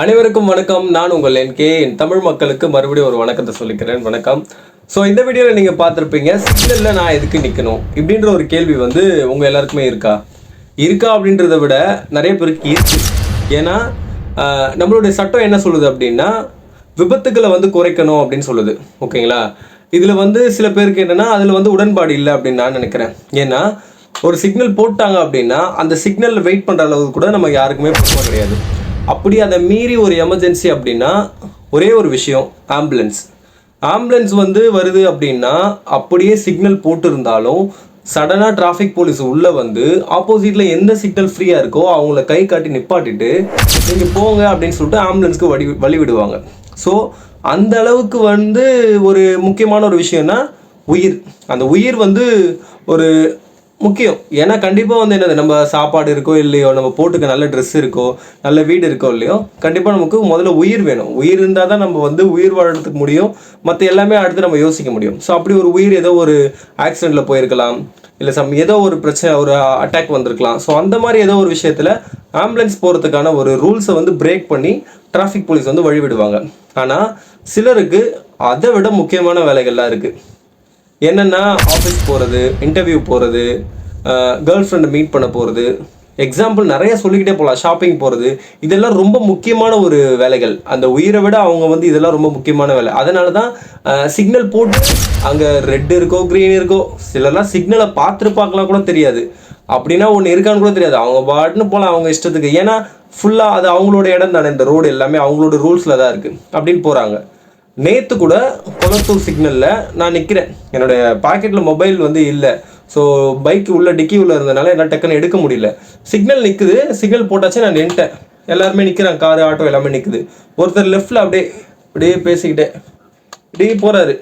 அனைவருக்கும் வணக்கம். நான் உங்கள் என் கே என் தமிழ் மக்களுக்கு மறுபடியும் ஒரு வணக்கத்தை சொல்லிக்கிறேன். வணக்கம். ஸோ இந்த வீடியோவில் நீங்கள் பார்த்துருப்பீங்க சிக்னலில் நான் எதுக்கு நிற்கணும் இப்படின்ற ஒரு கேள்வி வந்து உங்கள் எல்லாருக்குமே இருக்கா? இருக்கா அப்படின்றத விட நிறைய பேருக்கு இருக்கு. ஏன்னா நம்மளுடைய சட்டம் என்ன சொல்லுது அப்படின்னா விபத்துக்களை வந்து குறைக்கணும் அப்படின்னு சொல்லுது. ஓகேங்களா? இதில் வந்து சில பேருக்கு என்னென்னா அதில் வந்து உடன்பாடு இல்லை அப்படின்னு நான் நினைக்கிறேன். ஏன்னா ஒரு சிக்னல் போட்டாங்க அப்படின்னா அந்த சிக்னலில் வெயிட் பண்ணுற அளவுக்கு கூட நம்ம யாருக்குமே பொறுமை கிடையாது அப்படி அதை மீறி ஒரு எமர்ஜென்சி அப்படின்னா ஒரே ஒரு விஷயம் ஆம்புலன்ஸ் ஆம்புலன்ஸ் வந்து வருது அப்படின்னா அப்படியே சிக்னல் போட்டிருந்தாலும் சடனாக டிராஃபிக் போலீஸ் உள்ளே வந்து ஆப்போசிட்டில் எந்த சிக்னல் ஃப்ரீயாக இருக்கோ அவங்கள கை காட்டி நிப்பாட்டிட்டு நீங்கள் போங்க அப்படின்னு சொல்லிட்டு ஆம்புலன்ஸ்க்கு வழி வழி விடுவாங்க ஸோ அந்த அளவுக்கு வந்து ஒரு முக்கியமான ஒரு விஷயம்னா உயிர். அந்த உயிர் வந்து ஒரு முக்கியம். ஏன்னா கண்டிப்பாக வந்து என்னது நம்ம சாப்பாடு இருக்கோ இல்லையோ நம்ம போட்டுக்க நல்ல ட்ரெஸ் இருக்கோ நல்ல வீடு இருக்கோ இல்லையோ கண்டிப்பாக நமக்கு முதல்ல உயிர் வேணும். உயிர் இருந்தால் தான் நம்ம வந்து உயிர் வாழறதுக்கு முடியும். மற்ற எல்லாமே அடுத்து நம்ம யோசிக்க முடியும். ஸோ அப்படி ஒரு உயிர் ஏதோ ஒரு ஆக்சிடெண்ட்டில் போயிருக்கலாம். இல்லை சம் ஏதோ ஒரு பிரச்சனை ஒரு அட்டாக் வந்திருக்கலாம். ஸோ அந்த மாதிரி ஏதோ ஒரு விஷயத்தில் ஆம்புலன்ஸ் போகிறதுக்கான ஒரு ரூல்ஸை வந்து பிரேக் பண்ணி டிராஃபிக் போலீஸ் வந்து வழிவிடுவாங்க. ஆனால் சிலருக்கு அதை விட முக்கியமான வேலைகள்லாம் இருக்குது என்னென்னா ஆஃபீஸ் போகிறது இன்டர்வியூ போகிறது கேர்ள் ஃப்ரெண்டை மீட் பண்ண போகிறது எக்ஸாம்பிள் நிறைய சொல்லிக்கிட்டே போகலாம் ஷாப்பிங் போகிறது இதெல்லாம் ரொம்ப முக்கியமான ஒரு வேலைகள். அந்த உயிரை விட அவங்க வந்து இதெல்லாம் ரொம்ப முக்கியமான வேலை. அதனால தான் சிக்னல் போட்டு அங்கே ரெட் இருக்கோ க்ரீன் இருக்கோ சிலர்லாம் சிக்னலை பார்த்துருப்பாக்கலாம் கூட தெரியாது. அப்படின்னா ஒன்று இருக்கான்னு கூட தெரியாது. அவங்க பாட்டுன்னு போகலாம் அவங்க இஷ்டத்துக்கு. ஏன்னா ஃபுல்லாக அது அவங்களோட இடம் தானே. இந்த ரோடு எல்லாமே அவங்களோட ரூல்ஸில் தான் இருக்குது அப்படின்னு போகிறாங்க நேற்று கூட கொளத்தூர் சிக்னலில் நான் நிற்கிறேன் என்னுடைய பாக்கெட்டில் மொபைல் வந்து இல்லை. ஸோ பைக் உள்ள டிக்கி உள்ள இருந்தனால என்னால் டக்குன்னு எடுக்க முடியல. சிக்னல் நிற்குது சிக்னல் போட்டாச்சு நான் நின்ட்டேன் எல்லாருமே நிற்கிறேன் காரு ஆட்டோ எல்லாமே நிற்குது ஒருத்தர் லெஃப்டில் அப்படியே அப்படியே பேசிக்கிட்டே இப்படியே போகிறாரு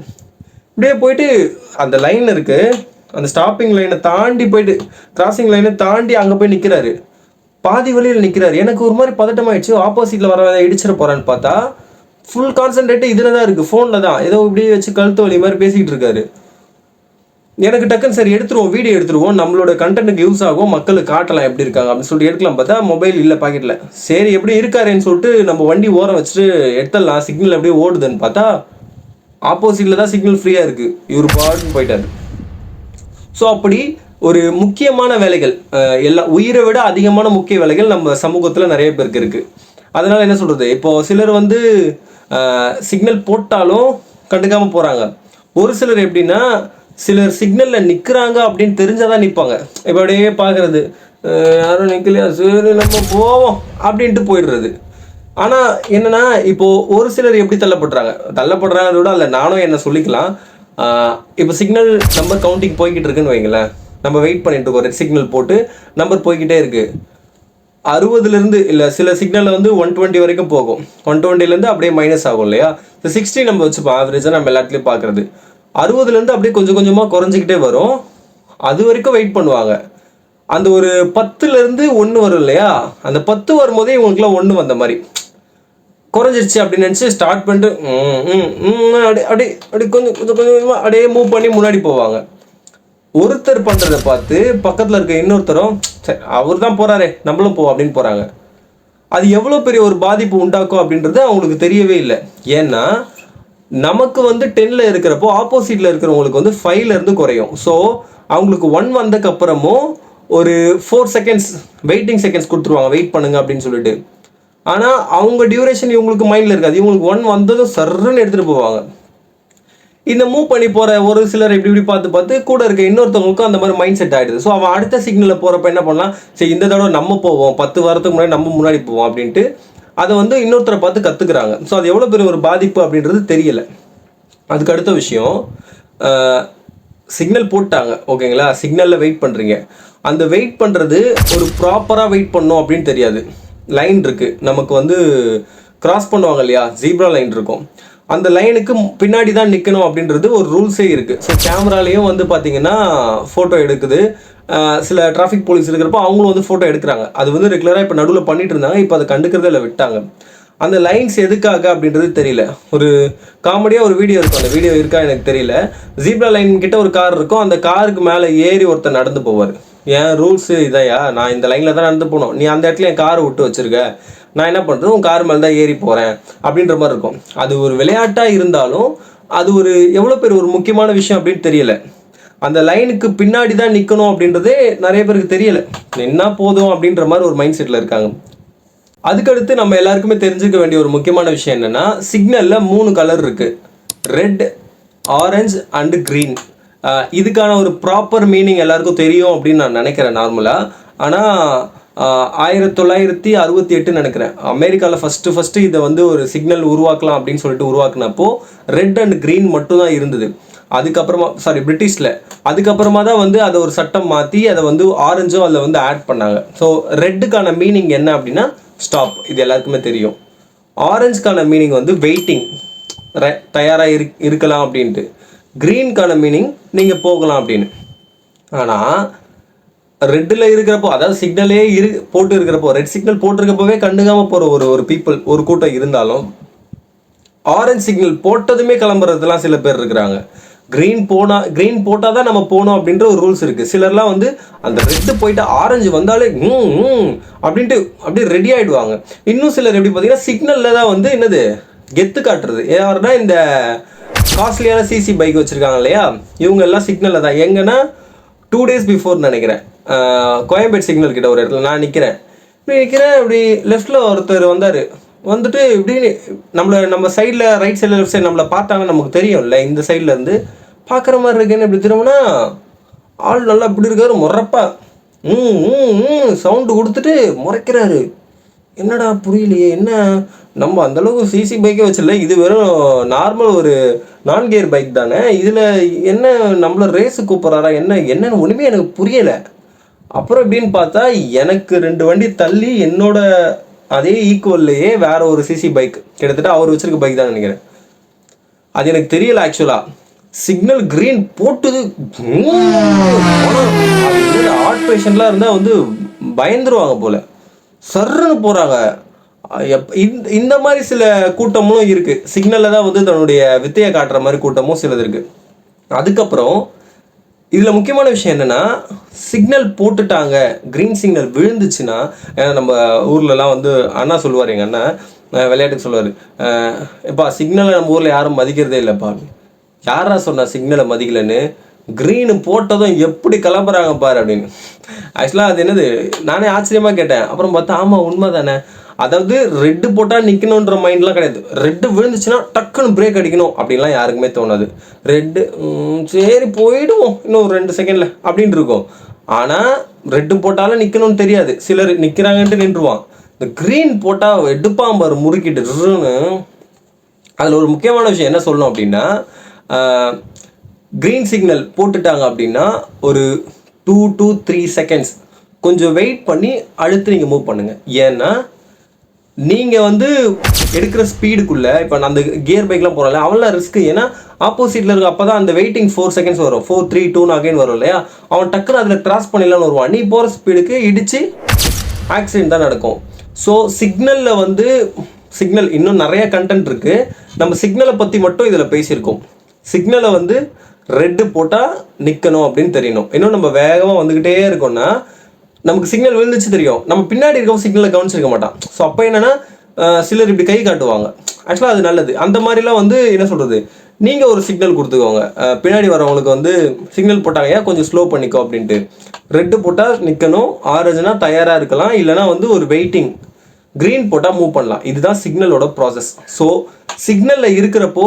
இப்படியே போயிட்டு அந்த லைன் இருக்குது அந்த ஸ்டாப்பிங் லைனை தாண்டி போயிட்டு கிராசிங் லைனை தாண்டி அங்கே போய் நிற்கிறாரு பாதி வழியில் நிற்கிறாரு எனக்கு ஒரு மாதிரி பதட்டமாயிடுச்சு. ஆப்போசிட்டில் வர இடிச்சிட போகிறான்னு பார்த்தா ஃபுல் கான்சென்ட்ரேட்டு இதில் தான் இருக்குது ஃபோனில் தான் ஏதோ இப்படியே வச்சு கழுத்து வலி மாதிரி பேசிகிட்டு இருக்காரு. எனக்கு டக்குன்னு சரி எடுத்துருவோம் வீடியோ எடுத்துருவோம். நம்மளோட கண்டென்ட்டுக்கு யூஸ் ஆகும் மக்களுக்கு காட்டலாம் எப்படி இருக்காங்க அப்படின்னு சொல்லிட்டு எடுக்கலாம். பார்த்தா மொபைல் இல்லை பாக்கெட்டில் சரி எப்படி இருக்காருன்னு சொல்லிட்டு நம்ம வண்டி ஓரம் வச்சுட்டு எடுத்துடலாம். சிக்னல் அப்படியே ஓடுதுன்னு பார்த்தா ஆப்போசிட்டில் தான் சிக்னல் ஃப்ரீயாக இருக்குது இவர் பாட்டுன்னு போயிட்டாரு. ஸோ அப்படி ஒரு முக்கியமான வேலைகள் எல்லா உயிரை விட அதிகமான முக்கிய வேலைகள் நம்ம சமூகத்தில் நிறைய பேருக்கு இருக்குது அதனால் என்ன சொல்கிறது இப்போது சிலர் வந்து சிக்னல் போட்டாலும் கண்டுக்காமல் போகிறாங்க ஒரு சிலர் எப்படின்னா சிலர் சிக்னலில் நிற்கிறாங்க அப்படின்னு தெரிஞ்சாதான் நிற்பாங்க இப்போ அப்படியே பார்க்குறது யாரும் நிற்கலையா சரி நம்ம போவோம் அப்படின்ட்டு போயிடுறது. ஆனால் என்னன்னா இப்போ ஒரு சிலர் எப்படி தள்ளப்படுறாங்க? தள்ளப்படுறாங்கிறத விட அதில் நானும் என்ன சொல்லிக்கலாம். இப்போ சிக்னல் நம்பர் கவுண்டிங் போய்கிட்டு இருக்குன்னு வைங்களேன். நம்ம வெயிட் பண்ணிட்டு இருக்கோம் ரெட் சிக்னல் போட்டு நம்பர் போய்கிட்டே இருக்குது அறுபதுலேருந்து இல்லை சில சிக்னலில் வந்து ஒன் டுவெண்ட்டி வரைக்கும் போகும். ஒன் டுவெண்ட்டிலேருந்து அப்படியே மைனஸ் ஆகும் இல்லையா? இந்த சிக்ஸ்டி நம்ம வச்சுப்போம் ஆவரேஜாக நம்ம எல்லாத்துலேயும் பார்க்குறது அறுபதுலேருந்து அப்படியே கொஞ்சம் கொஞ்சமாக குறைஞ்சிக்கிட்டே வரும். அது வரைக்கும் வெயிட் பண்ணுவாங்க. அந்த ஒரு பத்துலேருந்து ஒன்று வரும் இல்லையா? அந்த பத்து வரும்போதே இவங்களுக்குலாம் ஒன்று வந்த மாதிரி. குறைஞ்சிருச்சு அப்படின்னு நினச்சி ஸ்டார்ட் பண்ணிட்டு ம், ம், ம், அப்படியே அப்படியே அப்படியே கொஞ்சம் கொஞ்சம் கொஞ்சம் கொஞ்சமாக அப்படியே மூவ் பண்ணி முன்னாடி போவாங்க. ஒருத்தர் பண்ணுறதை பார்த்து பக்கத்தில் இருக்க இன்னொருத்தரும் சரி அவர் தான் போகிறாரே நம்மளும் போவோம் அப்படின்னு போகிறாங்க அது எவ்வளோ பெரிய ஒரு பாதிப்பு உண்டாக்கும் அப்படின்றது அவங்களுக்கு தெரியவே இல்லை. ஏன்னா நமக்கு வந்து டென்னில் இருக்கிறப்போ ஆப்போசிட்டில் இருக்கிறவங்களுக்கு வந்து ஃபைவ்ல இருந்து குறையும். ஸோ அவங்களுக்கு ஒன் வந்ததுக்கு அப்புறமும் ஒரு ஃபோர் செகண்ட்ஸ் வெயிட்டிங் செகண்ட்ஸ் கொடுத்துருவாங்க. வெயிட் பண்ணுங்க அப்படின்னு சொல்லிட்டு. ஆனால் அவங்க டியூரேஷன் இவங்களுக்கு மைண்டில் இருக்காது. இவங்களுக்கு ஒன் வந்ததும் சர்ன்னு எடுத்துகிட்டு போவாங்க. இந்த மூவ் பண்ணி போகிற ஒரு சிலர் இப்படி இப்படி பார்த்து பார்த்து கூட இருக்க இன்னொருத்தவங்களுக்கும் அந்த மாதிரி மைண்ட் செட் ஆகிடுது ஸோ அவன் அடுத்த சிக்னலில் போகிறப்ப என்ன பண்ணலாம்? சரி இந்த தடவை நம்ம போவோம். பத்து வாரத்துக்கு முன்னாடி நம்ம முன்னாடி போவோம் அப்படின்ட்டு அதை வந்து இன்னொருத்தரை பார்த்து கற்றுக்குறாங்க ஸோ அது எவ்வளோ பெரிய ஒரு பாதிப்பு அப்படின்றது தெரியல. அதுக்கு அடுத்த விஷயம் சிக்னல் போட்டாங்க. ஓகேங்களா சிக்னலில் வெயிட் பண்ணுறீங்க அந்த வெயிட் பண்ணுறது ஒரு ப்ராப்பராக வெயிட் பண்ணோம் அப்படின்னு தெரியாது. லைன் இருக்குது நமக்கு வந்து கிராஸ் பண்ணுவாங்க இல்லையா? ஜீப்ரா லைன் இருக்கும். அந்த லைனுக்கு பின்னாடி தான் நிற்கணும் அப்படின்றது ஒரு ரூல்ஸே இருக்குது ஸோ கேமராலேயும் வந்து பார்த்தீங்கன்னா ஃபோட்டோ எடுக்குது. சில டிராஃபிக் போலீஸ் இருக்கிறப்போ அவங்களும் வந்து ஃபோட்டோ எடுக்கிறாங்க. அது வந்து ரெகுலராக இப்போ நடுவில் பண்ணிட்டு இருந்தாங்க. இப்போ அதை கண்டுக்கிறதே இல்லை விட்டாங்க. அந்த லைன்ஸ் எதுக்காக அப்படின்றது தெரியல. ஒரு காமெடியாக ஒரு வீடியோ இருக்கும். அந்த வீடியோ இருக்கா எனக்கு தெரியல. ஜீப்ரா லைன் கிட்ட ஒரு கார் இருக்கும். அந்த காருக்கு மேலே ஏறி ஒருத்தர் நடந்து போவார். ஏன்? ரூல்ஸு இதையா நான் இந்த லைனில் தான் நடந்து போகணும். நீ அந்த இடத்துல என் காரை விட்டு வச்சிருக்க. நான் என்ன பண்ணுறது உன் கார் மேலே தான் ஏறி போகிறேன் அப்படின்ற மாதிரி இருக்கும். அது ஒரு விளையாட்டாக இருந்தாலும் அது ஒரு எவ்வளோ பேர் ஒரு முக்கியமான விஷயம் அப்படின்னு தெரியல. அந்த லைனுக்கு பின்னாடி தான் நிற்கணும் அப்படின்றதே நிறைய பேருக்கு தெரியலை. என்ன போதும் அப்படின்ற மாதிரி ஒரு மைண்ட் செட்டில் இருக்காங்க. அதுக்கடுத்து நம்ம எல்லாருக்குமே தெரிஞ்சுக்க வேண்டிய ஒரு முக்கியமான விஷயம் என்னன்னா சிக்னலில் மூணு கலர் இருக்குது ரெட் ஆரஞ்சு அண்டு க்ரீன் இதுக்கான ஒரு ப்ராப்பர் மீனிங் எல்லாருக்கும் தெரியும் அப்படின்னு நான் நினைக்கிறேன் நார்மலாக ஆனால் ஆயிரத்தி தொள்ளாயிரத்தி அறுபத்தி எட்டு நினைக்கிறேன். அமெரிக்காவில் ஃபஸ்ட்டு ஃபஸ்ட்டு இதை வந்து ஒரு சிக்னல் உருவாக்கலாம் அப்படின்னு சொல்லிட்டு உருவாக்குனப்போ ரெட் அண்ட் க்ரீன் மட்டும் தான் இருந்தது. அதுக்கப்புறமா சாரி பிரிட்டிஷில். அதுக்கப்புறமா தான் வந்து அதை ஒரு சட்டம் மாற்றி அதை வந்து ஆரஞ்சும் அதில் வந்து ஆட் பண்ணாங்க. ஸோ ரெட்டுக்கான மீனிங் என்ன அப்படின்னா ஸ்டாப் இது எல்லாருக்குமே தெரியும். ஆரஞ்சுக்கான மீனிங் வந்து வெயிட்டிங் தயாராக இரு இருக்கலாம் அப்படின்ட்டு. க்ரீனுக்கான மீனிங் நீங்கள் போகலாம் அப்படின்னு. ஆனால் ரெட்டில் இருக்கிறப்போ அதாவது சிக்னலே இரு போட்டு இருக்கிறப்போ ரெட் சிக்னல் போட்டிருக்கப்போவே கண்டுக்காமல் போகிற ஒரு ஒரு பீப்புள் ஒரு கூட்டம் இருந்தாலும் ஆரஞ்சு சிக்னல் போட்டதுமே கிளம்புறதுலாம் சில பேர் இருக்கிறாங்க. க்ரீன் போனா க்ரீன் போட்டால் தான் நம்ம போகணும் அப்படின்ற ஒரு ரூல்ஸ் இருக்குது சிலர்லாம் வந்து அந்த ரெட்டு போயிட்டு ஆரஞ்சு வந்தாலே ம் ம் அப்படின்ட்டு அப்படியே ரெடி ஆகிடுவாங்க இன்னும் சிலர் எப்படி பார்த்தீங்கன்னா சிக்னலில் தான் வந்து என்னது கெத்து காட்டுறது. யாருன்னா இந்த காஸ்ட்லியான சிசி பைக் வச்சுருக்காங்க இல்லையா? இவங்க எல்லாம் சிக்னலில் தான். எங்கன்னா டூ டேஸ் பிஃபோர் நினைக்கிறேன். கோயம்பேட் கோயம்பேடு சிக்னல் கிட்ட ஒரு இடத்துல நான் நிற்கிறேன் இப்படி நிற்கிறேன் இப்படி லெஃப்டில் ஒருத்தர் வந்தார். வந்துட்டு இப்படி நம்மளை நம்ம சைடில் ரைட் சைடில் லெஃப்ட் சைடு நம்மளை பார்த்தாங்க நமக்கு தெரியும்ல இந்த சைடில் இருந்து. பார்க்குற மாதிரி இருக்குன்னு இப்படி திரும்பினா ஆள் நல்லா இப்படி இருக்காரு முறப்பா. ம் ம் ம் சவுண்டு கொடுத்துட்டு முறைக்கிறாரு. என்னடா புரியலையே என்ன? நம்ம அந்தளவுக்கு சிசி பைக்கே வச்சிடல இது வெறும் நார்மல் ஒரு நான் கியர் பைக் தானே இதில் என்ன நம்மள ரேஸு கூப்பிட்றாரா என்ன என்னன்னு ஒன்றுமே எனக்கு புரியலை அப்புறம் எப்படின்னு பார்த்தா எனக்கு ரெண்டு வண்டி தள்ளி என்னோட அதே ஈக்குவல்லையே வேற ஒரு சிசி பைக் கிட்டத்தட்ட அவர் வச்சிருக்க பைக் தான் நினைக்கிறேன் அது எனக்கு தெரியல ஆக்சுவலா சிக்னல் கிரீன் போட்டுது ஆட்ரேஷன்லாம் இருந்தால் வந்து பயந்துருவாங்க போல சர்ன்னு போகிறாங்க இந்த இந்த மாதிரி சில கூட்டமும் இருக்குது சிக்னலில் தான் வந்து தன்னுடைய வித்தையை காட்டுற மாதிரி கூட்டமும் சிலது இருக்குது அதுக்கப்புறம் இதில் முக்கியமான விஷயம் என்னன்னா சிக்னல் போட்டுட்டாங்க க்ரீன் சிக்னல் விழுந்துச்சுன்னா நம்ம ஊர்லலாம் வந்து அண்ணா சொல்லுவார் எங்கள் அண்ணா விளையாட்டுக்கு சொல்லுவார் எப்பா சிக்னலை நம்ம ஊரில் யாரும் மதிக்கிறதே இல்லைப்பா. யாரா சொன்னா சிக்னலை மதிக்கலன்னு க்ரீனு போட்டதும் எப்படி கிளம்புறாங்க பாரு அப்படின்னு. ஆக்சுவலாக அது என்னது நானே ஆச்சரியமாக கேட்டேன். அப்புறம் பார்த்தா ஆமாம் உண்மை தானே அதாவது ரெட்டு போட்டால் நிற்கணுன்ற மைண்ட்லாம் கிடையாது. ரெட்டு விழுந்துச்சுன்னா டக்குன்னு பிரேக் அடிக்கணும் அப்படின்லாம் யாருக்குமே தோணாது. ரெட்டு சரி போயிடுவோம். இன்னும் ஒரு ரெண்டு செகண்டில் அப்படின்ட்டு இருக்கும். ஆனால் ரெட்டு போட்டாலும் நிற்கணும்னு தெரியாது. சிலர் நிற்கிறாங்கன்ட்டு நின்றுவான் இந்த க்ரீன் போட்டால் எடுப்பான் பாரு முறுக்கிட்டு அதில் ஒரு முக்கியமான விஷயம் என்ன சொல்லணும் அப்படின்னா க்ரீன் சிக்னல் போட்டுட்டாங்க அப்படின்னா ஒரு டூ டூ த்ரீ செகண்ட்ஸ் கொஞ்சம் வெயிட் பண்ணி அடுத்து நீங்கள் மூவ் பண்ணுங்கள் ஏன்னா நீங்கள் வந்து எடுக்கிற ஸ்பீடுக்குள்ளே இப்போ நான் அந்த கியர் பைக்லாம் போகிறோம்ல அவன்லாம் ரிஸ்க்கு ஏன்னா ஆப்போசிட்டில் இருக்க அப்போ தான் அந்த வெயிட்டிங் ஃபோர் செகண்ட்ஸ் வரும். ஃபோர் த்ரீ டூன்னு அகைன் வரும் இல்லையா? அவன் டக்குனு அதில் கிராஸ் பண்ணிடலான்னு வருவான். நீ போகிற ஸ்பீடுக்கு இடித்து ஆக்சிடென்ட் தான் நடக்கும். ஸோ சிக்னலில் வந்து சிக்னல் இன்னும் நிறைய கண்டென்ட் இருக்குது நம்ம சிக்னலை பற்றி மட்டும் இதில் பேசியிருக்கோம். சிக்னலை வந்து ரெட்டு போட்டால் நிற்கணும் அப்படின்னு தெரியணும். இன்னும் நம்ம வேகமாக வந்துக்கிட்டே இருக்கோம்னா நமக்கு சிக்னல் விழுந்துச்சு தெரியும். நம்ம பின்னாடி இருக்கவும் சிக்னலை கவனிச்சிருக்க மாட்டான். ஸோ அப்போ என்னன்னா சிலர் இப்படி கை காட்டுவாங்க. ஆக்சுவலாக அது நல்லது. அந்த மாதிரிலாம் வந்து என்ன சொல்கிறது நீங்கள் ஒரு சிக்னல் கொடுத்துக்கோங்க. பின்னாடி வரவங்களுக்கு வந்து சிக்னல் போட்டாங்க. ஏன் கொஞ்சம் ஸ்லோ பண்ணிக்கோ அப்படின்ட்டு. ரெட்டு போட்டால் நிற்கணும் ஆரஞ்சுனா தயாராக இருக்கலாம். இல்லைனா வந்து ஒரு வெயிட்டிங் க்ரீன் போட்டால் மூவ் பண்ணலாம். இதுதான் சிக்னலோட ப்ராசஸ் ஸோ சிக்னலில் இருக்கிறப்போ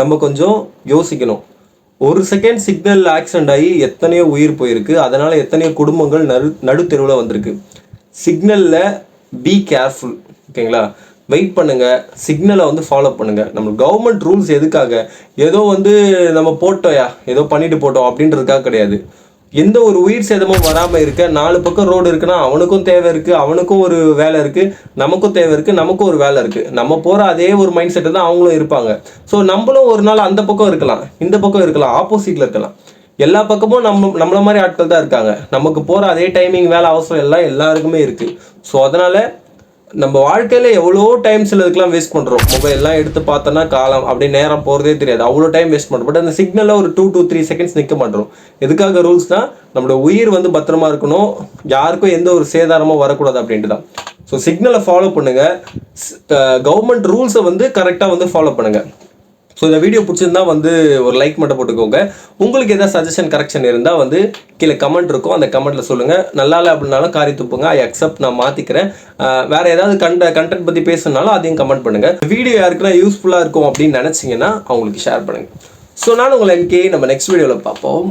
நம்ம கொஞ்சம் யோசிக்கணும். ஒரு செகண்ட் சிக்னல் ஆக்சிடென்ட் ஆகி எத்தனையோ உயிர் போயிருக்கு. அதனால எத்தனையோ குடும்பங்கள் நடு நடுத்தெருவில் வந்திருக்கு. சிக்னலில் பி கேர்ஃபுல் ஓகேங்களா? வெயிட் பண்ணுங்க. சிக்னலை வந்து ஃபாலோ பண்ணுங்க. நம்ம கவர்மெண்ட் ரூல்ஸ் எதுக்காக? ஏதோ வந்து நம்ம போட்டோயா? ஏதோ பண்ணிட்டு போட்டோம் அப்படின்றதுக்காக கிடையாது. எந்த ஒரு உயிர் சேதமும் வராமல் இருக்க நாலு பக்கம் ரோடு இருக்குன்னா அவனுக்கும் தேவை இருக்குது அவனுக்கும் ஒரு வேலை இருக்குது நமக்கும் தேவை இருக்குது நமக்கும் ஒரு வேலை இருக்குது நம்ம போகிற அதே ஒரு மைண்ட் செட்டு தான் அவங்களும் இருப்பாங்க. ஸோ நம்மளும் ஒரு நாள் அந்த பக்கம் இருக்கலாம் இந்த பக்கம் இருக்கலாம் ஆப்போசிட்டில் இருக்கலாம். எல்லா பக்கமும் நம்ம நம்மள மாதிரி ஆட்கள் தான் இருக்காங்க. நமக்கு போகிற அதே டைமிங் வேலை அவசரம் எல்லாம் எல்லாருக்குமே இருக்குது ஸோ அதனால் நம்ம வாழ்க்கையில் எவ்வளோ டைம் சிலதுக்கெலாம் வேஸ்ட் பண்ணுறோம் மொபைல்லாம் எடுத்து பார்த்தோன்னா காலம் அப்படியே நேரம் போகிறதே தெரியாது. அவ்வளோ டைம் வேஸ்ட் பண்ணுறோம் பட் அந்த சிக்னலில் ஒரு டூ டூ த்ரீ செகண்ட்ஸ் நிற்க மாட்டோம். எதுக்காக ரூல்ஸ்னால் நம்மளோட உயிர் வந்து பத்திரமா இருக்கணும். யாருக்கும் எந்த ஒரு சேதாரமும் வரக்கூடாது அப்படின்ட்டு தான் ஸோ சிக்னலை ஃபாலோ பண்ணுங்கள் கவர்மெண்ட் ரூல்ஸை வந்து கரெக்டாக வந்து ஃபாலோ பண்ணுங்கள் ஸோ இந்த வீடியோ பிடிச்சிருந்தா வந்து ஒரு லைக் மட்டும் போட்டுக்கோங்க. உங்களுக்கு எதாவது சஜஷன் கரெக்ஷன் இருந்தால் வந்து கீழே கமெண்ட் இருக்கும். அந்த கமெண்ட்டில் சொல்லுங்கள் நல்லா இல்லை அப்படின்னாலும் காரி துப்புங்க. ஐ அக்செப்ட் நான் மாற்றிக்கிறேன் வேறு ஏதாவது கண்ட கண்டென்ட் பற்றி பேசுனாலும் அதையும் கமெண்ட் பண்ணுங்கள் வீடியோ யாருக்குன்னா யூஸ்ஃபுல்லாக இருக்கும் அப்படின்னு நினச்சிங்கன்னா அவங்களுக்கு ஷேர் பண்ணுங்கள் ஸோ நான் உங்களை என்கே நம்ம நெக்ஸ்ட் வீடியோவில் பார்ப்போம்.